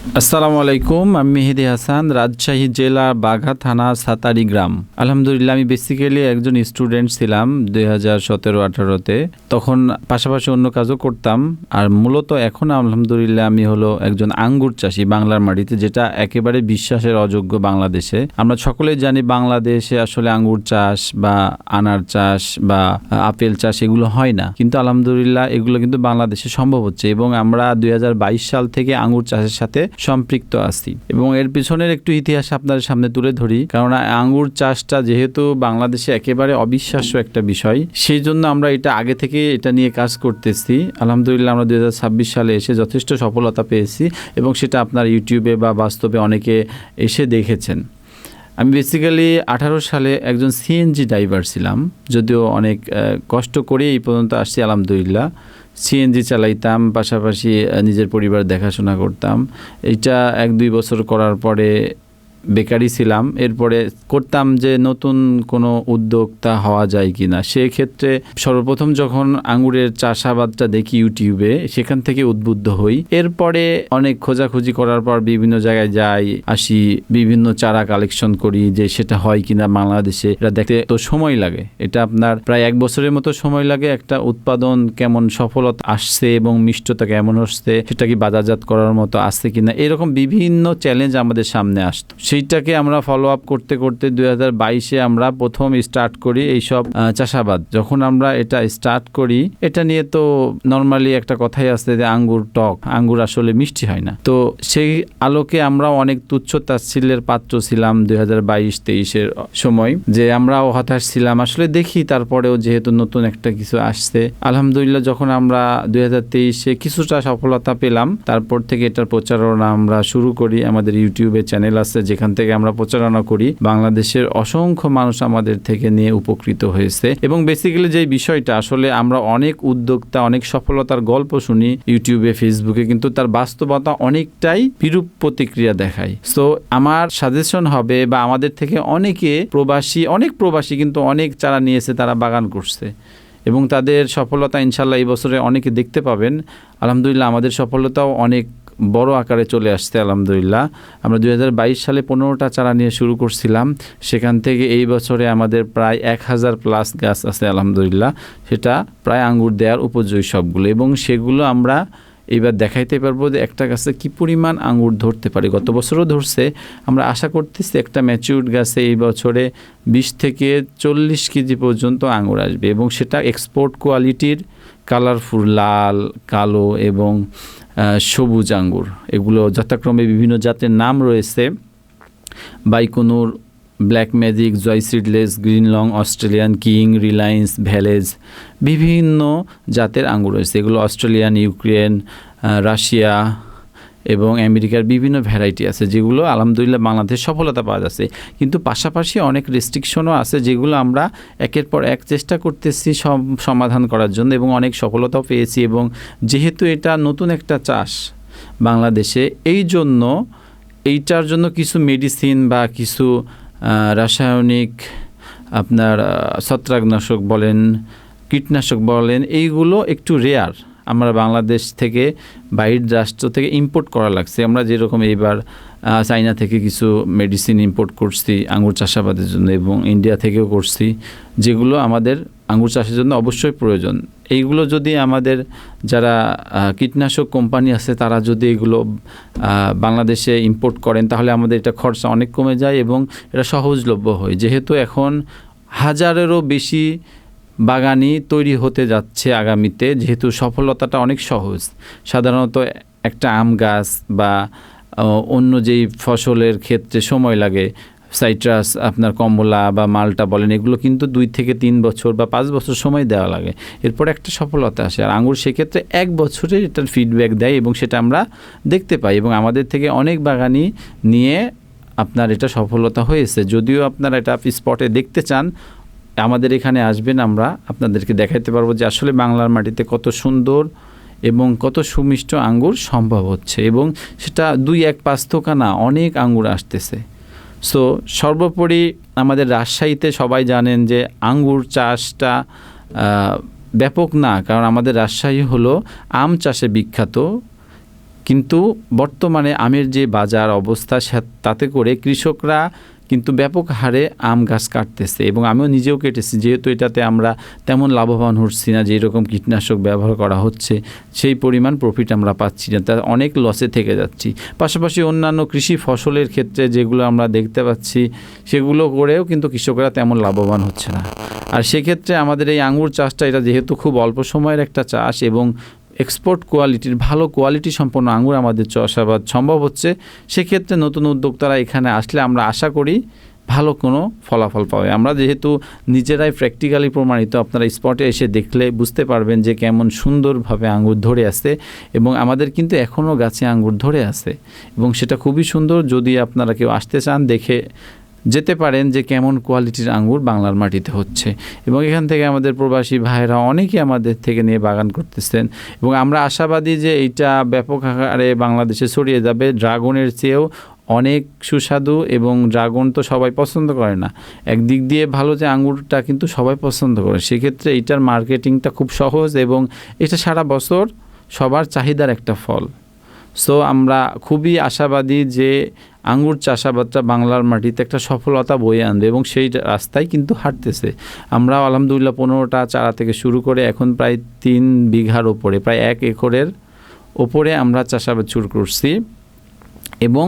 আসসালামু আলাইকুম, আমি মেহেদি হাসান, রাজশাহী জেলা বাঘা থানা সাতারি গ্রাম। আলহামদুলিল্লাহ, আমি বেসিক্যালি একজন স্টুডেন্ট ছিলাম দুই হাজার সতেরো আঠারোতে। তখন পাশাপাশি অন্য কাজও করতাম, আর মূলত এখন আলহামদুলিল্লাহ আমি হলো একজন আঙ্গুর চাষি বাংলার মাটিতে, যেটা একেবারে বিশ্বাসের অযোগ্য বাংলাদেশে। আমরা সকলেই জানি বাংলাদেশে আসলে আঙ্গুর চাষ বা আনার চাষ বা আপেল চাষ এগুলো হয় না। কিন্তু আলহামদুলিল্লাহ, এগুলো কিন্তু বাংলাদেশে সম্ভব হচ্ছে এবং আমরা দুই হাজার বাইশ সাল থেকে আঙ্গুর চাষের সাথে সম্পৃক্ত আছি। এবং এর পিছনের একটু ইতিহাস আপনাদের সামনে তুলে ধরি। কারণ আঙ্গুর চাষটা যেহেতু বাংলাদেশে একেবারে অবিশ্বাস্য একটা বিষয়, সেই জন্য আমরা এটা আগে থেকে এটা নিয়ে কাজ করতেছি। আলহামদুলিল্লাহ আমরা দুই হাজার ছাব্বিশ সালে এসে যথেষ্ট সফলতা পেয়েছি এবং সেটা আপনার ইউটিউবে বা বাস্তবে অনেকে এসে দেখেছেন। আমি বেসিক্যালি আঠারো সালে একজন সিএনজি ড্রাইভার ছিলাম, যদিও অনেক কষ্ট করে এই পর্যন্ত আসছি, আলহামদুলিল্লাহ। সিএনজি চালাইতাম পাশাপাশি নিজের পরিবার দেখাশোনা করতাম। এইটা এক দুই বছর করার পরে বেকারি ছিলাম, এরপরে করতাম যে নতুন কোনো উদ্যোক্তা হওয়া যায় কি না সেক্ষেত্রে সর্বপ্রথম যখন আঙ্গুরের চাষাবাদটা দেখি ইউটিউবে, সেখান থেকে উদ্বুদ্ধ হই। এরপরে অনেক খোঁজাখুঁজি করার পর বিভিন্ন জায়গায় যাই, আসি, বিভিন্ন চারা কালেকশন করি যে সেটা হয় কিনা বাংলাদেশে। এটা দেখতে তো সময় লাগে। এটা আপনার প্রায় এক বছরের মতো সময় লাগে একটা উৎপাদন কেমন সফলতা আসছে এবং মিষ্টতা কেমন আসছে, সেটা কি বাজারজাত করার মতো আসছে কিনা, এরকম বিভিন্ন চ্যালেঞ্জ আমাদের সামনে আসতো। সেইটাকে আমরা ফলো আপ করতে করতে দুই হাজার বাইশে আমরা প্রথম স্টার্ট করি এইসব চাষাবাদ। যখন আমরা এটা স্টার্ট করি, এটা নিয়ে তো নর্মালি একটা কথাই আছে যে আঙ্গুর টক, আঙ্গুর আসলে মিষ্টি হয় না। তো সেই আলোকে আমরা অনেক তুচ্ছ তাচ্ছিল্যের পাত্র ছিলাম দুই হাজার বাইশ তেইশের সময়, যে আমরাও হতাশ ছিলাম। আসলে দেখি তারপরেও যেহেতু নতুন একটা কিছু আসছে। আলহামদুলিল্লাহ যখন আমরা দুই হাজার তেইশে কিছুটা সফলতা পেলাম, তারপর থেকে এটার প্রচারণা আমরা শুরু করি। আমাদের ইউটিউবে চ্যানেল আছে যেখান থেকে আমরা প্রচারণা করি, বাংলাদেশের অসংখ্য মানুষ আমাদের থেকে নিয়ে উপকৃত হয়েছে। এবং বেসিক্যালি যে বিষয়টা, আসলে আমরা অনেক উদ্যোক্তা, অনেক সফলতার গল্প শুনি ইউটিউবে, ফেসবুকে, কিন্তু তার বাস্তবতা অনেকটাই বিরূপ প্রতিক্রিয়া দেখায়। সো আমার সাজেশন হবে বা আমাদের থেকে অনেকে প্রবাসী, অনেক প্রবাসী কিন্তু অনেক চারা নিয়েছে, তারা বাগান করছে। এবং তাদের সফলতা ইনশাল্লাহ এই বছরে অনেকে দেখতে পাবেন। আলহামদুলিল্লাহ, আমাদের সফলতাও অনেক বড় আকারে চলে আসছে, আলহামদুলিল্লাহ। আমরা দু হাজার বাইশ সালে পনেরোটা চারা নিয়ে শুরু করছিলাম। সেখান থেকে এই বছরে আমাদের প্রায় এক হাজার প্লাস গাছ আছে, আলহামদুলিল্লাহ। সেটা প্রায় আঙ্গুর দেওয়ার উপযোগী সবগুলো। এবং সেগুলো আমরা এবার দেখাইতে পারব যে একটা গাছে কি পরিমাণ আঙ্গুর ধরতে পারে। গত বছরও ধরছে। আমরা আশা করতেছি একটা ম্যাচিউরড গাছে এই বছরে বিশ থেকে চল্লিশ কেজি পর্যন্ত আঙ্গুর আসবে। এবং সেটা এক্সপোর্ট কোয়ালিটির কালারফুল লাল, কালো এবং সবুজ আঙ্গুর। এগুলো যথাক্রমে বিভিন্ন জাতের নাম রয়েছে। Baikonur, black magic, Jai seedless, green long, Australian king, Reliance, ভ্যালেজ, বিভিন্ন জাতের আঙ্গুর রয়েছে। এগুলো অস্ট্রেলিয়ান, ইউক্রেন রাশিয়া এবং আমেরিকার বিভিন্ন ভ্যারাইটি আছে, যেগুলো আলহামদুলিল্লাহ বাংলাদেশ সফলতা পাওয়া যাচ্ছে। কিন্তু পাশাপাশি অনেক রেস্ট্রিকশনও আছে, যেগুলো আমরা একের পর এক চেষ্টা করতেছি সম- সমাধান করার জন্য এবং অনেক সফলতাও পেয়েছি এবং যেহেতু এটা নতুন একটা চাষ বাংলাদেশে, এই জন্য এইটার জন্য কিছু মেডিসিন বা কিছু রাসায়নিক আপনার ছত্রাকনাশক বলেন, কীটনাশক বলেন, এইগুলো একটু রেয়ার আমরা বাংলাদেশ থেকে বাইরের রাষ্ট্র থেকে ইম্পোর্ট করা লাগছে। আমরা যেরকম এইবার চাইনা থেকে কিছু মেডিসিন ইম্পোর্ট করছি আঙুর চাষাবাদের জন্য এবং ইন্ডিয়া থেকেও করছি, যেগুলো আমাদের আঙ্গুর চাষের জন্য অবশ্যই প্রয়োজন। এইগুলো যদি আমাদের যারা কীটনাশক কোম্পানি আছে, তারা যদি এগুলো বাংলাদেশে ইম্পোর্ট করেন, তাহলে আমাদের এটা খরচা অনেক কমে যায় এবং এটা সহজলভ্য হয়। যেহেতু এখন হাজারেরও বেশি বাগানই তৈরি হতে যাচ্ছে আগামীতে, যেহেতু সফলতাটা অনেক সহজ। সাধারণত একটা আম গাছ বা অন্য যেই ফসলের ক্ষেত্রে সময় লাগে, সাইট্রাস, আপনার কমলা বা মালটা বলেন, এগুলো কিন্তু দুই থেকে তিন বছর বা পাঁচ বছর সময় দেওয়া লাগে। এরপর একটা সফলতা আসে, আর আঙুর সেক্ষেত্রে এক বছরে এটার ফিডব্যাক দেয় এবং সেটা আমরা দেখতে পাই এবং আমাদের থেকে অনেক বাগানি নিয়ে আপনার এটা সফলতা হয়েছে। যদিও আপনারা এটা স্পটে দেখতে চান আমাদের এখানে আসবেন, আমরা আপনাদেরকে দেখাইতে পারব যে আসলে বাংলার মাটিতে কত সুন্দর এবং কত সুমিষ্ট আঙ্গুর সম্ভব হচ্ছে এবং সেটা দুই এক পাঁচ থোকা না, অনেক আঙ্গুর আসতেছে। সো সর্বোপরি আমাদের রাজশাহীতে সবাই জানেন যে আঙ্গুর চাষটা ব্যাপক না, কারণ আমাদের রাজশাহী হলো আম চাষে বিখ্যাত। কিন্তু বর্তমানে আমের যে বাজার অবস্থা তাতে করে কৃষকরা কিন্তু ব্যাপক হারে আম গাছ কাটতেছে এবং আমিও নিজেও কেটেছি। যেহেতু এটাতে আমরা তেমন লাভবান হচ্ছি না যে এরকম কীটনাশক ব্যবহার করা হচ্ছে, সেই পরিমাণ প্রফিট আমরা পাচ্ছি না তার অনেক লসে থেকে যাচ্ছি। পাশাপাশি অন্যান্য কৃষি ফসলের ক্ষেত্রে যেগুলো আমরা দেখতে পাচ্ছি, সেগুলো করেও কিন্তু কৃষকরা তেমন লাভবান হচ্ছে না। আর সেক্ষেত্রে আমাদের এই আঙুর চাষটা, এটা যেহেতু খুব অল্প সময়ের একটা চাষ এবং এক্সপোর্ট কোয়ালিটির ভালো কোয়ালিটি সম্পন্ন আঙ্গুর আমাদের চাষাবাদ সম্ভব হচ্ছে। সেক্ষেত্রে নতুন উদ্যোক্তারা এখানে আসলে আমরা আশা করি ভালো কোনো ফলাফল পাবে। আমরা যেহেতু নিজেরাই প্র্যাকটিক্যালি প্রমাণিত, আপনারা স্পটে এসে দেখলে বুঝতে পারবেন যে কেমন সুন্দরভাবে আঙ্গুর ধরে আছে এবং আমাদের কিন্তু এখনও গাছে আঙ্গুর ধরে আছে এবং সেটা খুবই সুন্দর। যদি আপনারা কেউ আসতে চান দেখে যেতে পারেন যে কেমন কোয়ালিটির আঙ্গুর বাংলার মাটিতে হচ্ছে। এবং এখান থেকে আমাদের প্রবাসী ভাইয়েরা অনেকে আমাদের থেকে নিয়ে বাগান করতেছেন। এবং আমরা আশাবাদী যে এইটা ব্যাপক আকারে বাংলাদেশে ছড়িয়ে যাবে। ড্রাগনের চেয়েও অনেক সুস্বাদু এবং ড্রাগন তো সবাই পছন্দ করে না। একদিক দিয়ে ভালো যে আঙ্গুরটা কিন্তু সবাই পছন্দ করে। সেক্ষেত্রে এইটার মার্কেটিংটা খুব সহজ এবং এটা সারা বছর সবার চাহিদার একটা ফল। সো আমরা খুবই আশাবাদী যে আঙ্গুর চাষাবাদটা বাংলার মাটিতে একটা সফলতা বয়ে আনবে এবং সেই রাস্তায় কিন্তু হাঁটতেছে। আমরা আলহামদুলিল্লাহ পনেরোটা চারা থেকে শুরু করে এখন প্রায় তিন বিঘার ওপরে, প্রায় এক একরের ওপরে আমরা চাষাবাদ শুরু করছি এবং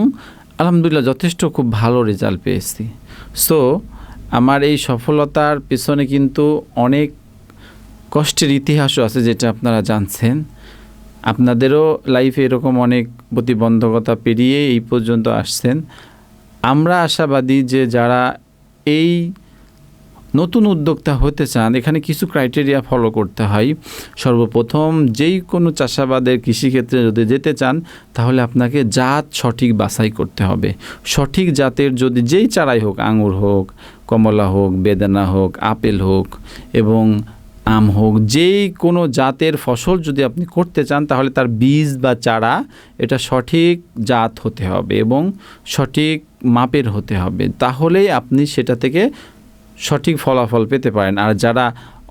আলহামদুলিল্লাহ যথেষ্ট খুব ভালো রেজাল্ট পেয়েছি। সো আমার এই সফলতার পেছনে কিন্তু অনেক কষ্টের ইতিহাসও আছে যেটা আপনারা জানছেন। আপনাদেরও লাইফে এরকম অনেক প্রতিবন্ধকতা পেরিয়ে এই পর্যন্ত আসছেন। আমরা আশাবাদী যে যারা এই নতুন উদ্যোক্তা হতে চান, এখানে কিছু ক্রাইটেরিয়া ফলো করতে হয়। সর্বপ্রথম যেই কোনো চাষাবাদের কৃষিক্ষেত্রে যদি যেতে চান, তাহলে আপনাকে জাত সঠিক বাছাই করতে হবে। সঠিক জাতের যদি যেই চারাই হোক, আঙুর হোক, কমলা হোক, বেদানা হোক, আপেল হোক এবং আম হোক, যেই কোনো জাতের ফসল যদি আপনি করতে চান, তাহলে তার বীজ বা চারা, এটা সঠিক জাত হতে হবে এবং সঠিক মাপের হতে হবে। তাহলেই আপনি সেটা থেকে সঠিক ফলাফল পেতে পারেন। আর যারা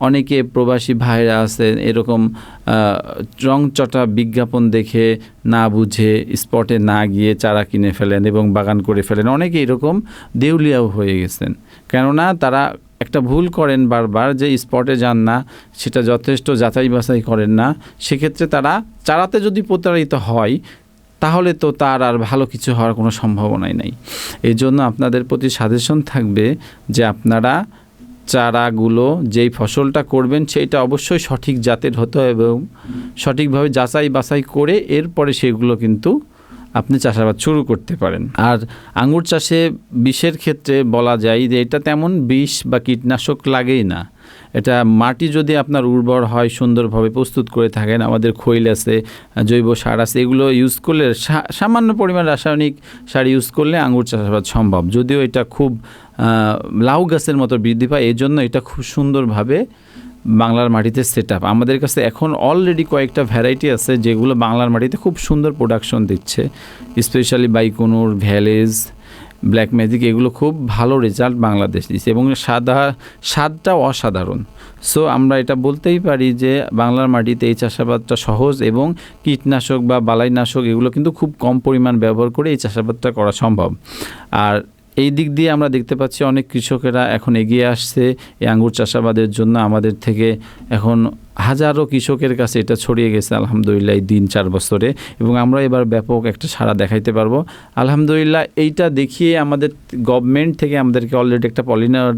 অনেকে প্রবাসী ভাইরা আছেন, এরকম রংচটা বিজ্ঞাপন দেখে না বুঝে স্পটে না গিয়ে চারা কিনে ফেলেন এবং বাগান করে ফেলেন, অনেকে এরকম দেউলিয়াও হয়ে গেছেন। কেননা তারা একটা ভুল করেন বারবার যে স্পটে যান না, সেটা যথেষ্ট যাচাই বাছাই করেন না, সেক্ষেত্রে তারা চারাতে যদি প্রতারিত হয়, তাহলে তো তার আর ভালো কিছু হওয়ার কোনো সম্ভাবনাই নাই। এই জন্য আপনাদের প্রতি সাজেশন থাকবে যে আপনারা চারাগুলো যেই ফসলটা করবেন সেইটা অবশ্যই সঠিক জাতের হতে হবে এবং সঠিকভাবে যাচাই বাছাই করে এরপরে সেগুলো কিন্তু আপনি চাষাবাদ শুরু করতে পারেন। আর আঙুর চাষে বিষের ক্ষেত্রে বলা যায় যে এটা তেমন বিষ বা কীটনাশক লাগেই না। এটা মাটি যদি আপনার উর্বর হয়, সুন্দরভাবে প্রস্তুত করে থাকেন, আমাদের খৈল আছে, জৈব সার আছে, এগুলো ইউজ করলে সামান্য পরিমাণ রাসায়নিক সার ইউজ করলে আঙুর চাষাবাদ সম্ভব। যদিও এটা খুব লাউ গাছের মতো বৃদ্ধি পায় এই জন্য এটা খুব সুন্দরভাবে বাংলার মাটিতে সেট আপ আমাদের কাছে এখন অলরেডি কয়েকটা ভ্যারাইটি আছে যেগুলো বাংলার মাটিতে খুব সুন্দর প্রোডাকশন দিচ্ছে। স্পেশালি বাইকুনুর ভ্যালেজ ব্ল্যাক ম্যাজিক এগুলো খুব ভালো রেজাল্ট বাংলাদেশ দিচ্ছে এবং সাদা, স্বাদটাও অসাধারণ। সো আমরা এটা বলতেই পারি যে বাংলার মাটিতে এই চাষাবাদটা সহজ এবং কীটনাশক বা বালাইনাশক এগুলো কিন্তু খুব কম পরিমাণ ব্যবহার করে এই চাষাবাদটা করা সম্ভব। আর এই দিক দিয়ে আমরা দেখতে পাচ্ছি অনেক কৃষকেরা এখন এগিয়ে আসছে এই আঙ্গুর চাষাবাদের জন্য। আমাদের থেকে এখন হাজারো কৃষকের কাছে এটা ছড়িয়ে গেছে, আলহামদুলিল্লাহ, এই দিন চার বছরে। এবং আমরা এবার ব্যাপক একটা সাড়া দেখাইতে পারব। আলহামদুলিল্লাহ, এইটা দেখিয়ে আমাদের গভর্নমেন্ট থেকে আমাদেরকে অলরেডি একটা পলিনার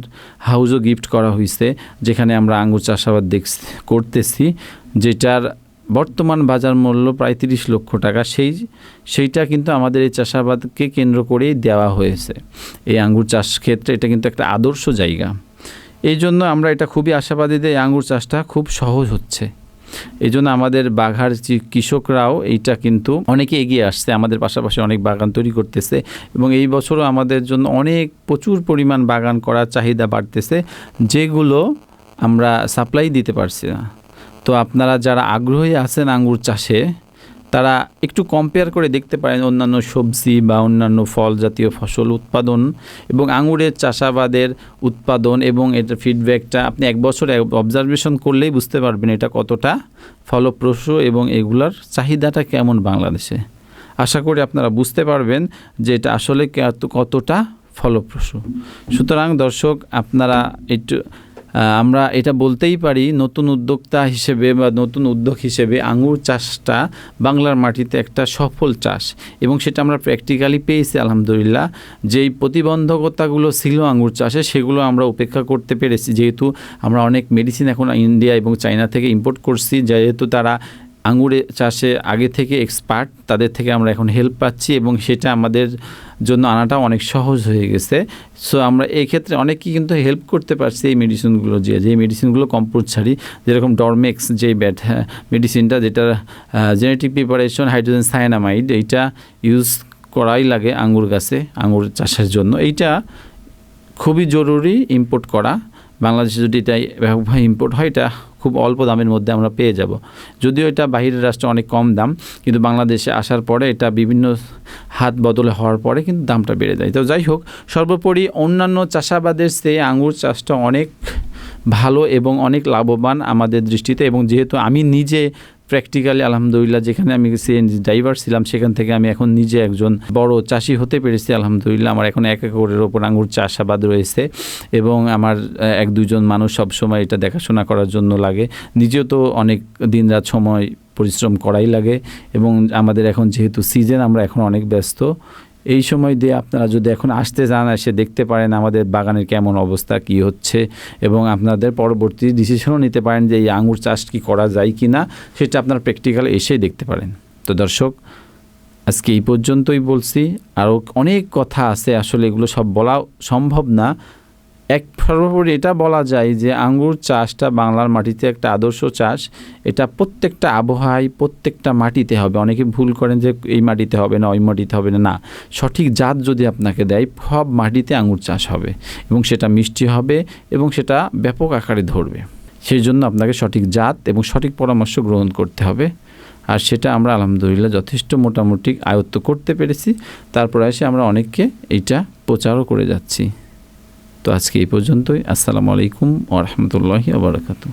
হাউসও গিফট করা হয়েছে যেখানে আমরা আঙ্গুর চাষাবাদ দেখ করতেছি, যেটার বর্তমান বাজার মূল্য প্রায় তিরিশ লক্ষ টাকা। সেই, সেইটা কিন্তু আমাদের এই চাষাবাদকে কেন্দ্র করেই দেওয়া হয়েছে। এই আঙ্গুর চাষ ক্ষেত্রে এটা কিন্তু একটা আদর্শ জায়গা। এই জন্য আমরা এটা খুবই আশাবাদী এই আঙ্গুর চাষটা খুব সহজ হচ্ছে। এই জন্য আমাদের বাঘার কৃষকরাও এইটা কিন্তু অনেকে এগিয়ে আসছে, আমাদের পাশাপাশি অনেক বাগান তৈরি করতেছে এবং এই বছরও আমাদের জন্য অনেক প্রচুর পরিমাণ বাগান করার চাহিদা বাড়তেছে, যেগুলো আমরা সাপ্লাই দিতে পারছি না। তো আপনারা যারা আগ্রহী আছেন আঙ্গুর চাষে, তারা একটু কম্পেয়ার করে দেখতে পারেন অন্যান্য সবজি বা অন্যান্য ফল জাতীয় ফসল উৎপাদন এবং আঙুরের চাষাবাদের উৎপাদন এবং এটার ফিডব্যাকটা আপনি এক বছর অবজারভেশন করলেই বুঝতে পারবেন এটা কতটা ফলপ্রসূ এবং এগুলার চাহিদাটা কেমন বাংলাদেশে। আশা করি আপনারা বুঝতে পারবেন যে এটা আসলে কত- কতটা ফলপ্রসূ। সুতরাং দর্শক, আপনারা একটু আমরা এটা বলতেই পারি, নতুন উদ্যোক্তা হিসেবে বা নতুন উদ্যোগ হিসেবে আঙুর চাষটা বাংলার মাটিতে একটা সফল চাষ। এবং সেটা আমরা প্র্যাকটিক্যালি পেয়েছি, আলহামদুলিল্লাহ। যেই প্রতিবন্ধকতাগুলো ছিল আঙুর চাষে, সেগুলো আমরা উপেক্ষা করতে পেরেছি। যেহেতু আমরা অনেক মেডিসিন এখন ইন্ডিয়া এবং চায়না থেকে ইম্পোর্ট করছি, যেহেতু তারা আঙুরে চাষে আগে থেকে এক্সপার্ট তাদের থেকে আমরা এখন হেল্প পাচ্ছি এবং সেটা আমাদের জন্য আনাটা অনেক সহজ হয়ে গেছে। সো আমরা এই ক্ষেত্রে অনেকেই কিন্তু হেল্প করতে পারছি এই মেডিসিনগুলো যে যে মেডিসিনগুলো কম্পোলসারি যেরকম ডরমেক্স যে ব্যাট মেডিসিনটা যেটা জেনেটিক প্রিপারেশন হাইড্রোজেন সায়ানামাইড এইটা ইউজ করাই লাগে আঙুর গাছে, আঙুর চাষের জন্য। এইটা খুবই জরুরি ইম্পোর্ট করা। বাংলাদেশে যদি এটা ইম্পোর্ট হয়, এটা খুব অল্প দামের মধ্যে আমরা পেয়ে যাব। যদিও এটা বাহিরের রাষ্ট্রে অনেক কম দাম, কিন্তু বাংলাদেশে আসার পরে এটা বিভিন্ন হাত বদলে হওয়ার পরে কিন্তু দামটা বেড়ে যায়। তো যাই হোক, সর্বোপরি অন্যান্য চাষাবাদের চেয়ে আঙুর চাষটা অনেক ভালো এবং অনেক লাভবান আমাদের দৃষ্টিতে এবং যেহেতু আমি নিজে প্র্যাকটিক্যালি আলহামদুলিল্লাহ, যেখানে আমি সিএনজি ড্রাইভার ছিলাম, সেখান থেকে আমি এখন নিজে একজন বড় চাষি হতে পেরেছি, আলহামদুলিল্লাহ। আমার এখন এক একরের ওপর আঙুর চাষাবাদ রয়েছে এবং আমার এক দুজন মানুষ সব সময় এটা দেখাশোনা করার জন্য লাগে। নিজেও তো অনেক দিন রাত সময়, পরিশ্রম করাই লাগে এবং আমাদের এখন যেহেতু সিজন আমরা এখন অনেক ব্যস্ত। এই সময় দিয়ে আপনারা যদি এখন আসতে যান, এসে দেখতে পারেন আমাদের বাগানের কেমন অবস্থা, কি হচ্ছে এবং আপনাদের পরবর্তী ডিসিশনও নিতে পারেন যে এই আঙুর চাষ কি করা যায় কি না, সেটা আপনারা প্র্যাকটিক্যাল এসেই দেখতে পারেন। তো দর্শক, আজকে এই পর্যন্তই বলছি। আরও অনেক কথা আছে, আসলে এগুলো সব বলা সম্ভব না। এক সর্বোপরি এটা বলা যায় যে আঙ্গুর চাষটা বাংলার মাটিতে একটা আদর্শ চাষ। এটা প্রত্যেকটা আবহাওয়ায় প্রত্যেকটা মাটিতে হবে। অনেকে ভুল করেন যে এই মাটিতে হবে না, ওই মাটিতে হবে না। না, সঠিক জাত যদি আপনাকে দেয়, সব মাটিতে আঙ্গুর চাষ হবে এবং সেটা মিষ্টি হবে এবং সেটা ব্যাপক আকারে ধরবে। সেই জন্য আপনাকে সঠিক জাত এবং সঠিক পরামর্শ গ্রহণ করতে হবে। আর সেটা আমরা আলহামদুলিল্লাহ যথেষ্ট মোটামুটি আয়ত্ত করতে পেরেছি। তারপর এসে আমরা অনেককে এইটা প্রচারও করে যাচ্ছি। তো আজকে এই পর্যন্তই। আসসালামু আলাইকুম ও রহমতুল্লাহি ওবরাকাতু